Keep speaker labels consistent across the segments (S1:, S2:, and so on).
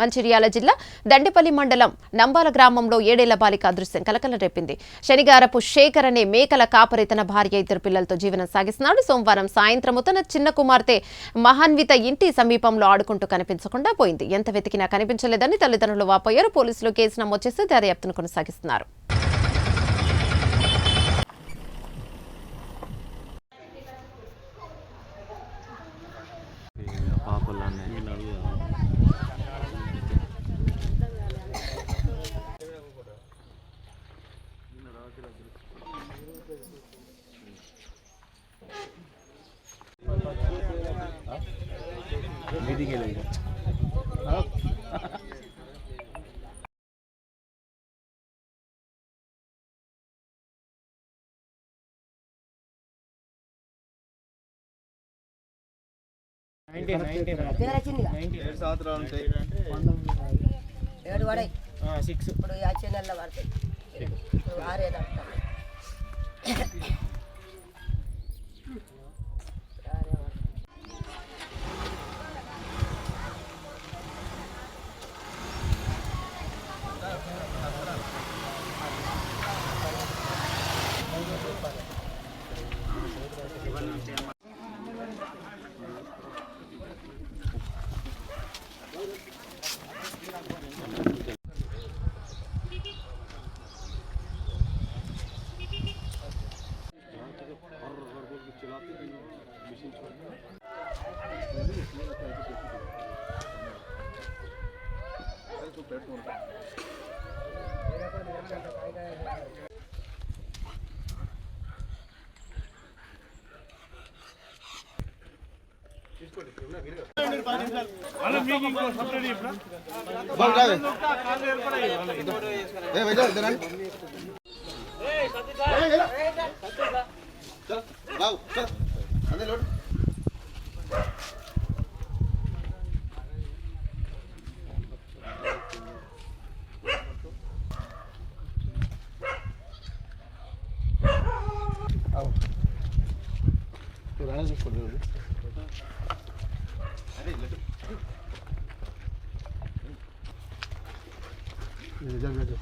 S1: మంచిర్యాల జిల్లా దండేపల్లి మండలం నంబాల గ్రామంలో ఏడేళ్ళ బాలిక అదృశ్యం కలకలం రేపింది. శనిగారపు శేఖర్ అనే మేకల కాపరి తన భార్య ఇద్దరు పిల్లలతో జీవనం సాగిస్తున్నాడు. సోమవారం సాయంత్రం తన చిన్న కుమార్తె మహాన్విత ఇంటి సమీపంలో ఆడుకుంటూ కనిపించకుండా పోయింది. ఎంత వెతికినా కనిపించలేదని తల్లిదండ్రులు వాపోయారు. పోలీసులు కేసు నమోదు చేసి దర్యాప్తును కొనసాగిస్తున్నారు.
S2: సంవత్సరాలు ఉంటాయి
S3: ఏడు పడాయి సిక్స్ ఇప్పుడు వచ్చే నెలలో పడతాయి ఆరేది అంటారు
S2: బాబు అందరూ లోడు. అరే, లడ్డు. పడితే మధ్యలో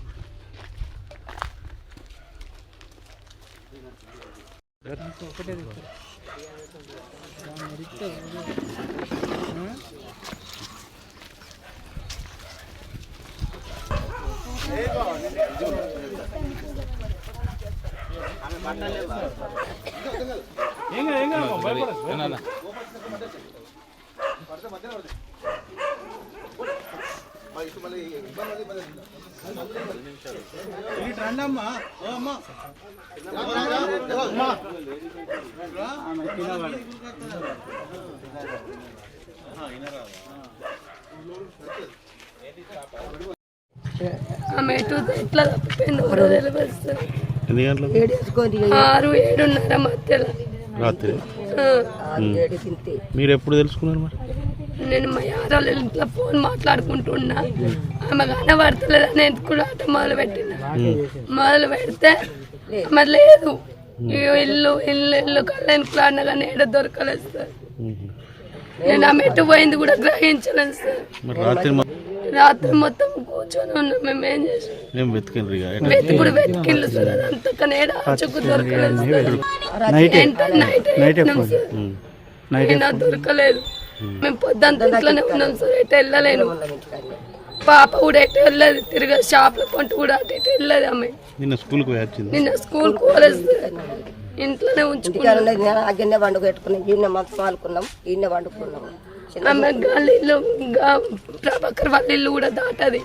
S2: పడతాయి. ఆ, ఇటు మళ్ళీ ఓ అమ్మా.
S4: ఆమె ఎటు ఎట్లా తప్పిపోయిందో ఎవరో తెలియదు
S5: ఎన్ని గంటలకు?
S4: ఆరు ఏడున్నర మధ్యలో.
S5: రాత్రి.
S4: ఆ,
S3: ఏడు తింటే.
S5: మీరు ఎప్పుడు తెలుసుకున్నారు మరి?
S4: నేను మా యాదవ్ ఇంట్లో ఫోన్ మాట్లాడుకుంటున్నా. ఆమె కనబడతలేదని ఎత్తుకుని ఆట మొదలు పెట్టిన మొదలు పెడితే ఆమె లేదు. ఇల్లు ఇల్లు ఇల్లు కళ్ళెనుకులు అన్న కానీ ఏడ దొరకలేదు సార్. నేను ఆమె ఎటు పోయింది కూడా గ్రహించలేదు సార్.
S5: రాత్రి
S4: మొత్తం కూర్చొని ఉన్నాం మేము ఏం చేసాం?
S5: వెతికిండ్రు ఇక. ఎట్లా?
S4: వెతుకుడు వెతికిండ్లు సార్ అదంతా కానీ ఏడ ఆచకు దొరకలేదు నైట్. అయినా దొరకలేదు మేము పొద్దుంతా ఇంట్లోనే ఉన్నాం సార్ ఎటు వెళ్ళలేను. పాప కూడా ఎటు వెళ్ళలేదు. తిరిగి షాప్లో కొంటూ కూడా అటు ఇటు వెళ్ళలేదు ఆమె.
S5: నిన్న వచ్చింది?
S4: నిన్న స్కూల్ సార్. ఇంట్లోనే ఉంచుకున్నాం.
S3: అగ్గనే వండుకు పెట్టుకున్నాం. ఈయన మొత్తం ఆడుకున్నాం ఈయన వండుకున్నాం
S4: ఆమె గాలి ఇల్లు గా ప్రభాకర్ వాళ్ళ ఇల్లు కూడా దాటది.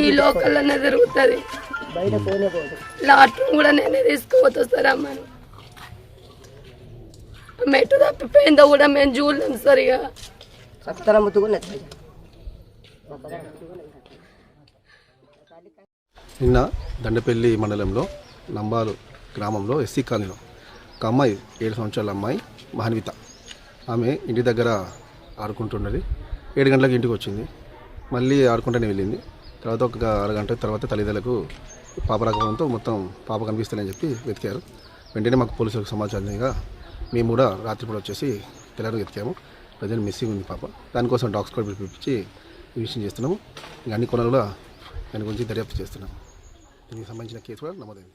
S4: ఈ లోకల్లోనే జరుగుతుంది. లాట్రూమ్ కూడా నేనే తీసుకుపోతా సార్ అమ్మను. ఆమె ఎటు తప్పిపోయిందో కూడా మేము చూడలేం సరిగా
S3: సత్తన ముద్దుకున్నది
S6: నిన్న దండపల్లి మండలంలో నంబాలు గ్రామంలో ఎస్సీ కాలనీలో ఒక అమ్మాయి ఏడు సంవత్సరాల అమ్మాయి మహాన్విత ఆమె ఇంటి దగ్గర ఆడుకుంటున్నది ఏడు గంటలకు ఇంటికి వచ్చింది. మళ్ళీ ఆడుకుంటూనే వెళ్ళింది. తర్వాత ఒక అరగంట తర్వాత తల్లిదండ్రులకు పాప రాకపోవడంతో మొత్తం పాప కనిపిస్తుందని చెప్పి వెతికారు. వెంటనే మాకు పోలీసులకు సమాచారంగా మేము కూడా రాత్రిపూట వచ్చేసి తెల్లారి వెతికాము. ప్రజెంట్ మిస్సింగ్ ఉంది పాప. దానికోసం డాగ్ స్క్వాడ్ పిలిపించి ఈ విషయం చేస్తున్నాము. ఇంకా అన్ని కొనలు కూడా దాని గురించి దర్యాప్తు చేస్తున్నాము. దీనికి సంబంధించిన కేసు కూడా నమోదైంది.